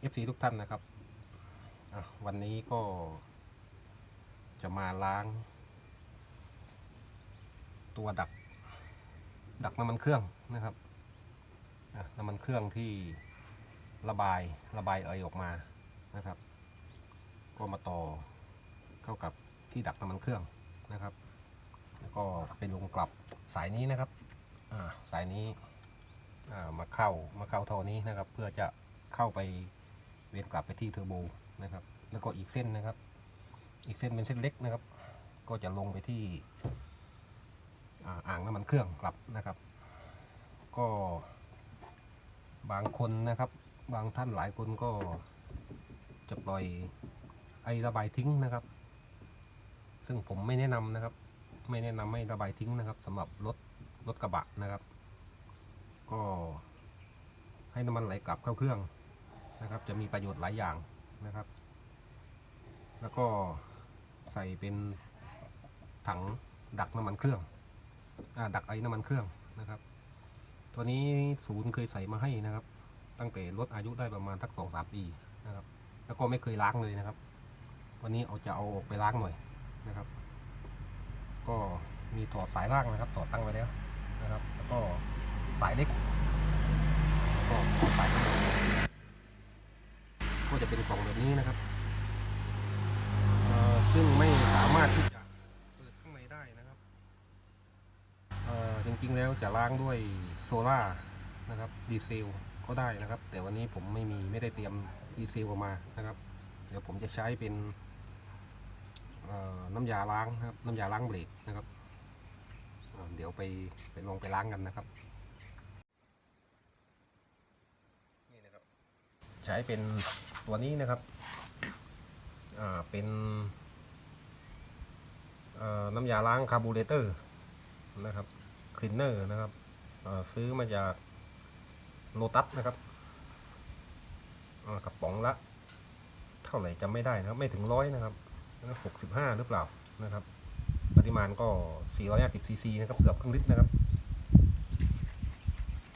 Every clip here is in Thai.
เอฟซีทุกท่านนะครับ วันนี้ก็จะมาล้าง ตัวดัก ดักน้ำมันเครื่องนะครับน้ำมันเครื่องที่ระบายระบายเอยออกมานะครับ ก็มาต่อเข้ากับที่ดักน้ำมันเครื่องนะครับ แล้วก็เป็นลงกลับสายนี้นะครับอ่าสายนี้อ่ามาเข้ามาเข้าท่อนี้นะครับ เพื่อจะ เข้าไปเวียนกลับไปที่เทอร์โบนะครับ แล้วก็อีกเส้นนะครับ อีกเส้นเป็นเส้นเล็กนะครับ ก็จะลงไปที่อ่างน้ำมันเครื่องกลับนะครับ ก็บางคนนะครับ บางท่านหลายคนก็จะปล่อยไอระบายทิ้งนะครับ ซึ่งผมไม่แนะนำนะครับ ไม่แนะนำให้ระบายทิ้งนะครับสำหรับรถรถกระบะนะครับ ก็ให้น้ำมันไหลกลับเข้าเครื่อง นะครับ จะมีประโยชน์หลายอย่างนะครับ แล้วก็ใส่เป็นถังดักน้ำมันเครื่องอดักไอ้น้ำมันเครื่องนะครับ ตัวนี้ศูนย์เคยใส่มาให้นะครับ ตั้งแต่รถอายุได้ประมาณสักสองสามปีนะครับ แล้วก็ไม่เคยล้างเลยนะครับ วันนี้เอาจะเอาออกไปล้างหน่อยนะครับ ก็มีถอดสายล่างนะครับถอดตั้งไว้แล้วนะครับ แล้วก็สายเล็กแล้วก็สาย ก็จะเป็นกล่องแบบนี้นะครับซึ่งไม่สามารถที่จะเปิดข้างในได้นะครับเอ่อจริงๆแล้วจะล้างด้วยโซล่านะครับดีเซลก็ได้นะครับ แต่วันนี้ผมไม่มีไม่ได้เตรียมดีเซลออกมานะครับ เดี๋ยวผมจะใช้เป็นน้ำยาล้างนะครับ น้ำยาล้างเบรกนะครับเเดี๋ยวไปไปลองไปล้างกันนะครับนี่นะครับ ใช้เป็น ตัวนี้นะครับอ่าเป็นน้ำยาล้างคาร์บูเรเตอร์นะครับคลีนเนอร์นะครับซื้อมาจากโลตัสนะครับกระป๋องละ เท่าไหร่จำไม่ได้นะครับไม่ถึงร้อยนะครับหกสิบห้าหรือเปล่านะครับ ปริมาณก็450ซีซีนะครับเกือบครึ่งลิตรนะครับ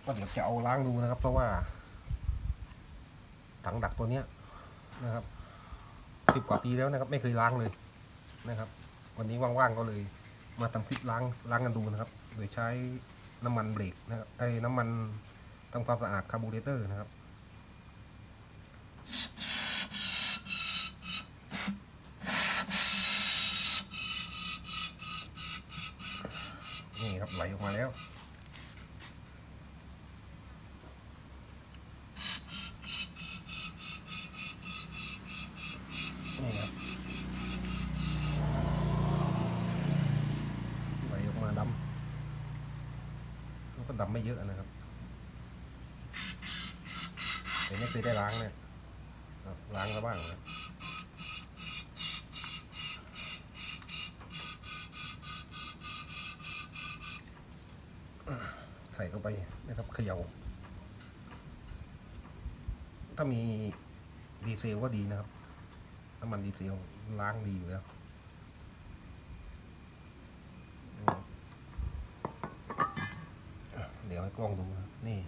ก็เดี๋ยวจะเอาล้างดูนะครับ เพราะว่าถังดักตัวเนี้ย นะครับสิบกว่าปีแล้วนะครับ ไม่เคยล้างเลยนะครับ วันนี้ว่างๆก็เลย มาทำคลิปล้างล้างกันดูนะครับ โดยใช้น้ำมันเบรกนะครับไอ้น้ำมันทำความสะอาดคาร์บูเรเตอร์นะครับนี่ครับไหลออกมาแล้ว นี่ครับไหลออกมาดำมัน ก็ดำไม่เยอะนะครับแต่ไม่เคยได้ล้างเนี่ยล้างแล้วบ้างนะใส่เข้าไปนะครับเขย่าถ้ามีดีเซลก็ดีนะครับน้ำมันดีเซลล้างดีอยู่แล้วเดี๋ยวให้ กล้องดูนะนี่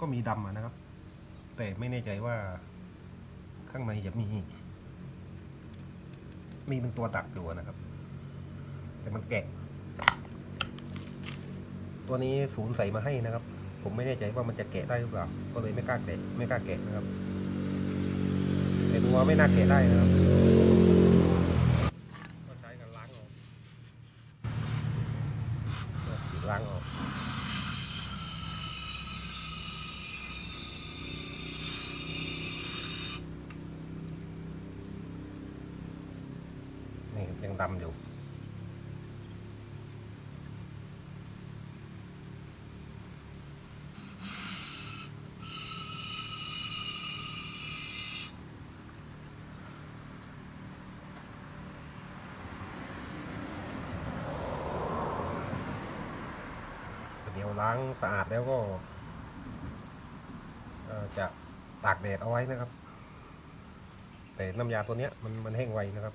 ก็มีดำะนะครับ แต่ไม่แน่ใจว่า ข้างในจะมี มีเป็นตัวดักอยู่นะครับ แต่มันแกะ ตัวนี้ศูนย์ใส่มาให้นะครับ ผมไม่แน่ใจว่ามันจะแกะได้หรือเปล่า ก็เลยไม่กล้าแกะไม่กล้าแกะนะครับแต่ดูว่าไม่น่าแกะได้นะครับ ก็ใช้กันล้างออกล้างออกนี่ ยังดำอยู่ เดี๋ยวล้างสะอาดแล้วก็จะตากแดดเอาไว้นะครับ แต่น้ำยาตัวนี้มันมันแห้งไวนะครับ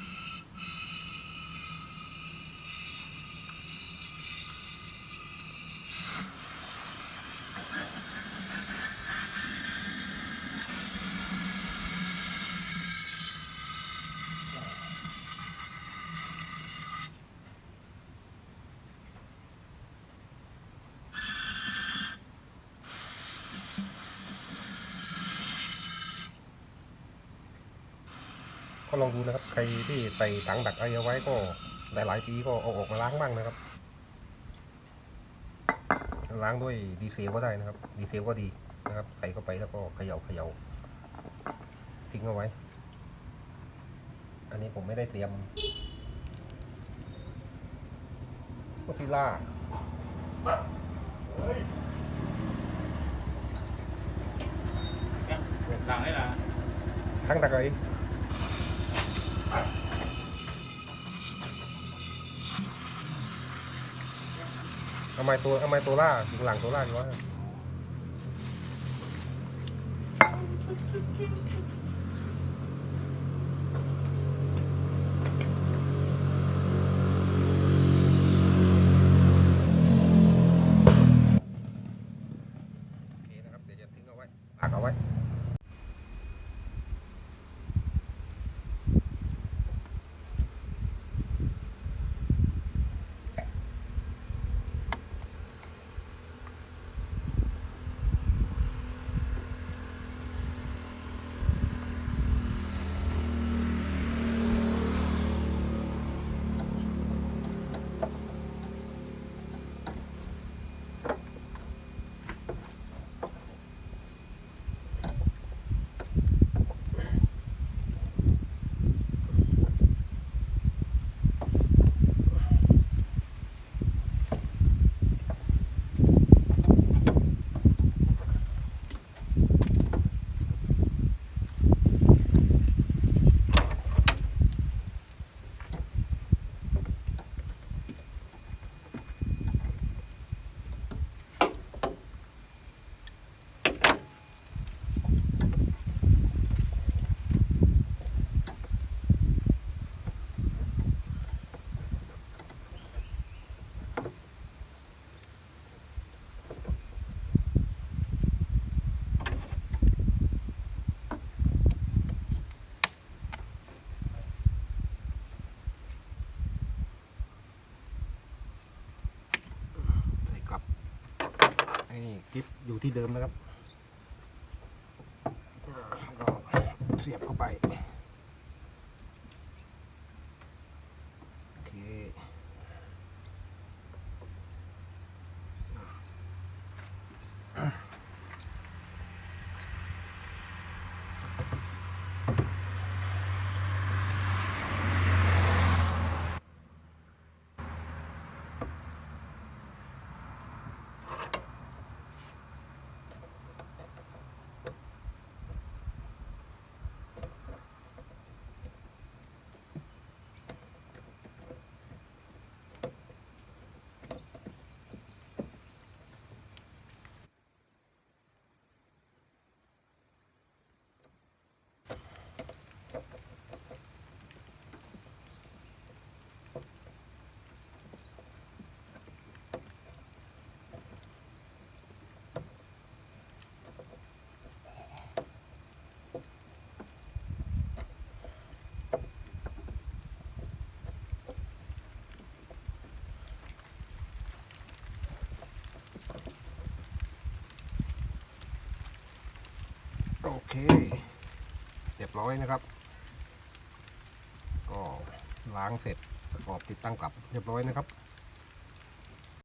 ลองดูนะครับ ใครที่ใส่ถังดักไอเอาไว้ก็หลายๆปีก็เอาออกมาล้างบ้างนะครับ ล้างด้วยดีเซลก็ได้นะครับ ดีเซลก็ดีนะครับ ใส่เข้าไปแล้วก็เขย่าเขย่าทิ้งเอาไว้ อันนี้ผมไม่ได้เตรียมโอซิล่าหลังได้ละทั้งตะไคร้ มตัวเอาไมตัวล่าอยู่หลังตัวล่าอยู่วะโอเคนะครับ เดี๋ยวจะทิ้งเอาไว้ปากเอาไว้ ใส่กลับไอ้คลิปอยู่ที่ เดิมนะครับก็เสียบเข้าไป โอเค โอเคเรียบร้อยนะครับ ก็ล้างเสร็จประกอบติดตั้งกลับเรียบร้อยนะครับ